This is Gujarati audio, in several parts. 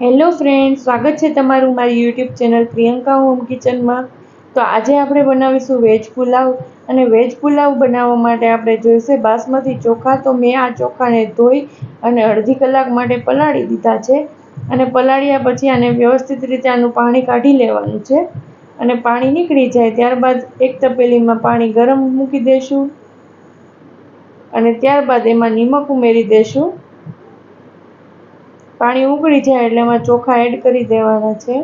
હેલો ફ્રેન્ડ સ્વાગત છે તમારું મારી યુટ્યુબ ચેનલ પ્રિયંકા હોમ કિચનમાં તો આજે આપણે બનાવીશું વેજ પુલાવ અને વેજ પુલાવ બનાવવા માટે આપણે જોઈશે બાસમતી ચોખા. તો મેં આ ચોખાને ધોઈ અને અડધી કલાક માટે પલાળી દીધા છે. અને પલાળ્યા પછી આને વ્યવસ્થિત રીતે આનું પાણી કાઢી લેવાનું છે. અને પાણી નીકળી જાય ત્યારબાદ એક તપેલીમાં પાણી ગરમ મૂકી દઈશું અને ત્યારબાદ એમાં નિમક ઉમેરી દઈશું પાણી ઉકળી જાય એટલે એમાં ચોખા એડ કરી દેવાના છે.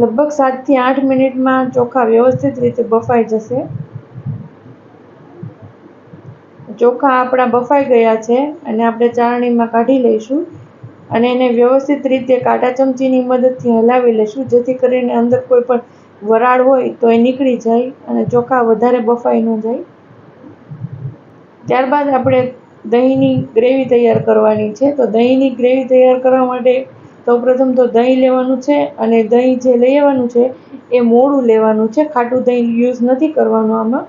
લગભગ સાતથી આઠ મિનિટમાં ચોખા વ્યવસ્થિત રીતે બફાઈ જશે. ચોખા આપણા બફાઈ ગયા છે અને આપણે ચાળણીમાં કાઢી લઈશું અને એને વ્યવસ્થિત રીતે કાંટા ચમચીની મદદથી હલાવી લઈશું, જેથી કરીને અંદર કોઈ પણ વરાળ હોય તો એ નીકળી જાય અને ચોખા વધારે બફાઈ ન જાય. ત્યારબાદ આપણે દહીંની ગ્રેવી તૈયાર કરવાની છે. તો દહીંની ગ્રેવી તૈયાર કરવા માટે સૌપ્રથમ તો દહીં લેવાનું છે અને દહીં જે લઈ આવવાનું છે એ મોડું લેવાનું છે. ખાટું દહીં યુઝ નથી કરવાનું આમાં.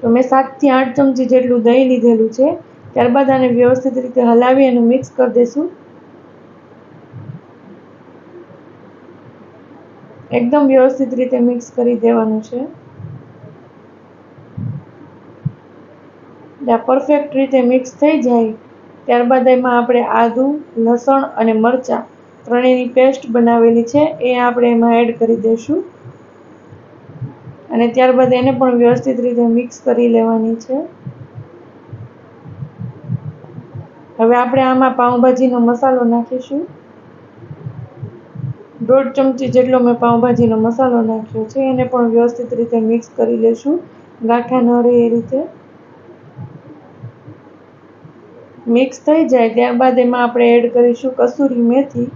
તો મેં સાતથી આઠ ચમચી જેટલું દહીં લીધેલું છે. ત્યારબાદ આને વ્યવસ્થિત રીતે હલાવી અને મિક્સ કરી દઈશું એકદમ વ્યવસ્થિત રીતે મિક્સ કરી દેવાનું છે. પરફેક્ટ રીતે મિક્સ થઈ જાય, ત્યારબાદ એમાં આપણે આદું, લસણ અને મરચાં ત્રણેયની પેસ્ટ બનાવેલી છે, એ આપણે એમાં એડ કરી દઈશું. અને ત્યારબાદ એને પણ વ્યવસ્થિત રીતે મિક્સ કરી લેવાની છે. હવે આપણે આમાં પાઉંભાજીનો મસાલો નાખીશું. દોઢ ચમચી જેટલો મેં પાઉંભાજીનો મસાલો નાખ્યો છે, એને પણ વ્યવસ્થિત રીતે મિક્સ કરી લઈશું ગાંઠા ન રહે એ રીતે. મિક્સ થઈ જાય ત્યારબાદ એમાં આપણે એડ કરીશું કસૂરી મેથી.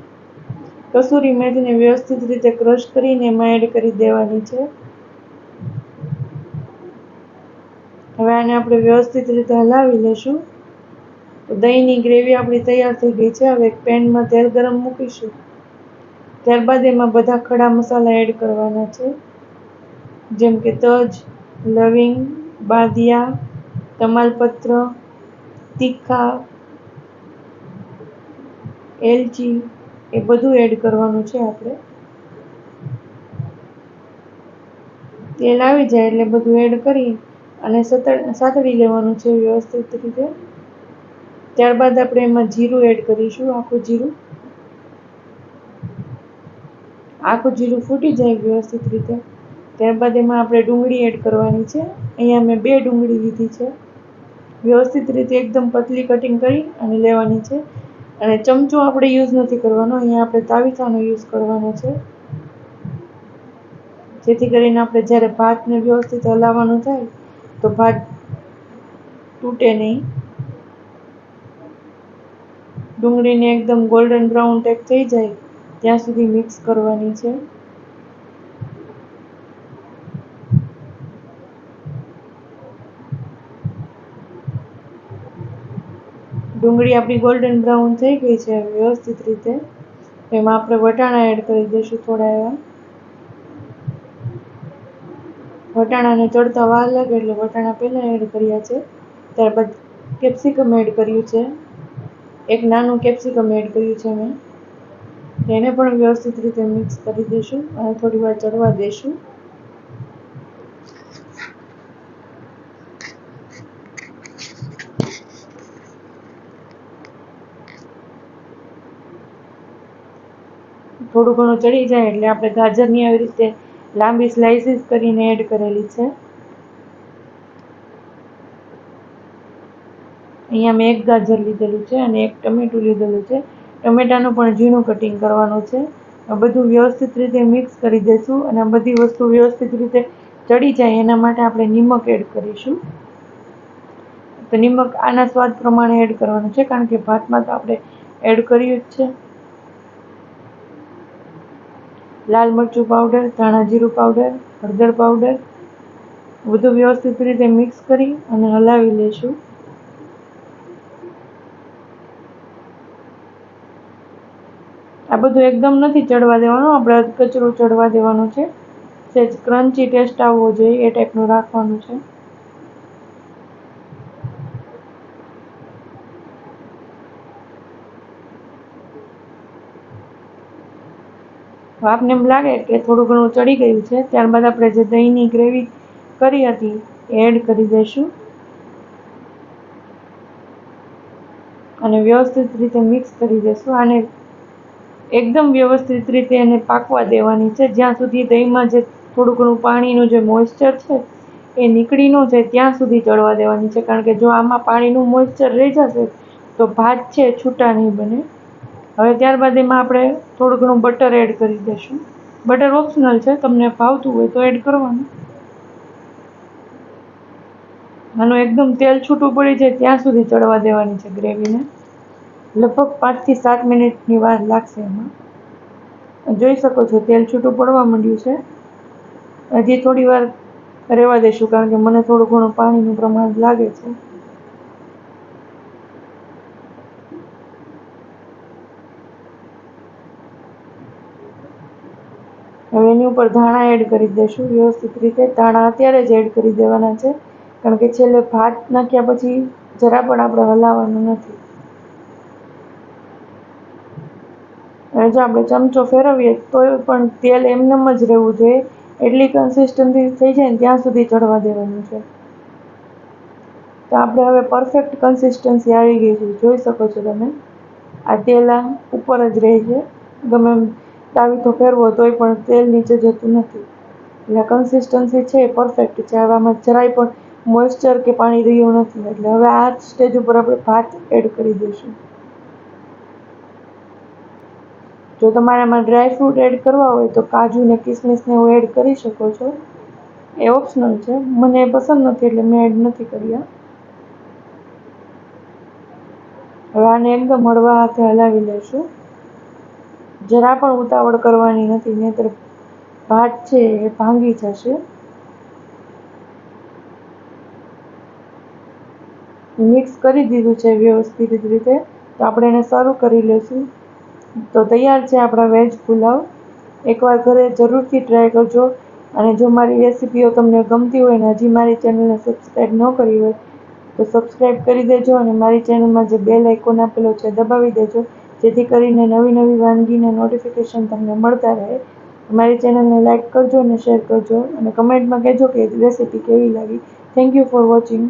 કસૂરી મેથીને વ્યવસ્થિત રીતે ક્રશ કરીને એમાં એડ કરી દેવાની છે. હવે આને આપણે વ્યવસ્થિત રીતે હલાવી લઈશું તો દહીંની ગ્રેવી આપણી તૈયાર થઈ ગઈ છે. હવે એક પેનમાં તેલ ગરમ મૂકીશું. ત્યારબાદ એમાં બધા ખડા મસાલા એડ કરવાના છે. જેમ કે તજ, લવિંગ, બાદિયા, તમાલપત્ર તીખા એલચી એ બધું એડ કરવાનું છે આપણે. તેલ આવી જાય એટલે બધું એડ કરી અને સાતડી લેવાનું છે વ્યવસ્થિત રીતે. ત્યારબાદ આપણે એમાં જીરું એડ કરીશું, આખું જીરું. આખું જીરું ફૂટી જાય વ્યવસ્થિત રીતે. ત્યારબાદ એમાં આપણે ડુંગળી એડ કરવાની છે. અહીંયા મેં બે ડુંગળી લીધી છે. વ્યવસ્થિત રીતે એકદમ પતલી કટિંગ કરી અને લેવાની છે. અને ચમચો આપણે યુઝ નથી કરવાનો, અહીંયા આપણે તાવીથાનો યુઝ કરવાનો છે. જેથી કરીને આપણે જ્યારે ભાતને વ્યવસ્થિત હલાવવાનું થાય, તો ભાત તૂટે નહીં. ડુંગળીને એકદમ ગોલ્ડન બ્રાઉન ટેક થઈ જાય, ત્યાં સુધી મિક્સ કરવાની છે. ડુંગળી આપણી ગોલ્ડન બ્રાઉન થઈ ગઈ છે વ્યવસ્થિત રીતે. એમાં આપણે વટાણા એડ કરી દઈશું થોડા એવા. વટાણાને ચડતા વાર લાગે એટલે વટાણા પહેલાં એડ કર્યા છે. ત્યારબાદ કેપ્સિકમ એડ કર્યું છે. એક નાનું કેપ્સિકમ એડ કર્યું છે મેં. એને પણ વ્યવસ્થિત રીતે મિક્સ કરી દઈશું અને થોડી વાર ચડવા દઈશું. થોડું ઘણું ચડી જાય એટલે આપણે ગાજરની આવી રીતે લાંબી સ્લાઇસીસ કરીને એડ કરેલી છે. અહીંયા મેં એક ગાજર લીધેલું છે અને એક ટમેટું લીધેલું છે. ટમેટાનું પણ ઝીણું કટિંગ કરવાનું છે. બધું વ્યવસ્થિત રીતે મિક્સ કરી દઈશું અને બધી વસ્તુ વ્યવસ્થિત રીતે ચડી જાય એના માટે આપણે નિમક એડ કરીશું. તો નિમક આના સ્વાદ પ્રમાણે એડ કરવાનું છે કારણ કે ભાતમાં તો આપણે એડ કર્યું જ છે. લાલ મરચું પાવડર ધાણા જીરું પાવડર હળદર પાવડર બધું વ્યવસ્થિત રીતે મિક્સ કરી અને હલાવી લઈશું આ બધું એકદમ નથી ચડવા દેવાનું આપણે કચરું ચડવા દેવાનું છે. સેજ ક્રન્ચી ટેસ્ટ આવવો જોઈએ એ ટાઈપનું રાખવાનું છે. આપને એમ લાગે કે થોડું ઘણું ચડી ગયું છે, ત્યારબાદ આપણે જે દહીંની ગ્રેવી કરી હતી એ એડ કરી દઈશું. અને વ્યવસ્થિત રીતે મિક્સ કરી દઈશું. આને એકદમ વ્યવસ્થિત રીતે એને પાકવા દેવાની છે. જ્યાં સુધી દહીંમાં જે થોડું ઘણું પાણીનું જે મોઇસ્ચર છે, એ નીકળી ન જાય ત્યાં સુધી ચડવા દેવાની છે. કારણ કે જો આમાં પાણીનું મોઇસ્ચર રહી જશે, તો ભાત છે, છૂટા નહીં બને. હવે ત્યારબાદ એમાં આપણે થોડું ઘણું બટર એડ કરી દઈશું. બટર ઓપ્શનલ છે, તમને ભાવતું હોય તો એડ કરવાનું. આનું એકદમ તેલ છૂટું પડી જાય ત્યાં સુધી ચડવા દેવાની છે ગ્રેવીને. લગભગ પાંચથી સાત મિનિટની વાર લાગશે એમાં. જોઈ શકો છો, તેલ છૂટું પડવા માંડ્યું છે. હજી થોડી વાર રહેવા દઈશું કારણ કે મને થોડું ઘણું પાણીનું પ્રમાણ લાગે છે. હવે એની ઉપર ધાણા એડ કરી દઈશું વ્યવસ્થિત રીતે ધાણા અત્યારે જ એડ કરી દેવાના છે. કારણ કે છેલ્લે ભાત નાખ્યા પછી જરા પણ આપણે હલાવવાનું નથી. અને જો આપણે ચમચો ફેરવીએ તો પણ તેલ એમનેમ જ રહેવું જોઈએ. એટલી કન્સિસ્ટન્સી થઈ જાય ને ત્યાં સુધી ચડવા દેવાનું છે. તો આપણે હવે પરફેક્ટ કન્સિસ્ટન્સી આવી ગઈ છે. જોઈ શકો છો તમે. આ તેલ ઉપર જ રહે છે. ગમે એમ તાવીથો ફેરવો તોય પણ તેલ નીચે જતું નથી. એટલે કન્સિસ્ટન્સી છે એ પરફેક્ટ છે આવામાં જરાય પણ મોઇશ્ચર કે પાણી રહ્યું નથી. એટલે હવે આ સ્ટેજ ઉપર આપણે ભાત એડ કરી દઈશું. જો તમારે આમાં ડ્રાય ફ્રૂટ એડ કરવા હોય તો કાજુ ને કિસમિસને એવું એડ કરી શકો છો. એ ઓપ્શનલ છે. મને એ પસંદ નથી એટલે મેં એડ નથી કર્યા હવે આને એકદમ હળવા હાથે હલાવી લઈશું. જરા પણ ઉતાવળ કરવાની નથી નહીંતર ભાત છે એ ભાંગી જશે. મિક્સ કરી દીધું છે વ્યવસ્થિત રીતે. તો આપણે એને શરૂ કરી લઈશું તો તૈયાર છે આપણા વેજ પુલાવ. એકવાર ઘરે જરૂરથી ટ્રાય કરજો. અને જો મારી રેસીપીઓ તમને ગમતી હોય ને હજી મારી ચેનલને સબસ્ક્રાઈબ ન કરી હોય, તો સબસ્ક્રાઈબ કરી દેજો અને મારી ચેનલમાં જે બેલ આઇકોન આપેલો છે દબાવી દેજો. જેથી કરીને નવી નવી વાનગીના નોટિફિકેશન તમને મળતા રહે. મારી ચેનલને લાઇક કરજો અને શેર કરજો અને કમેન્ટમાં કહેજો કે રેસિપી કેવી લાગી. Thank you for watching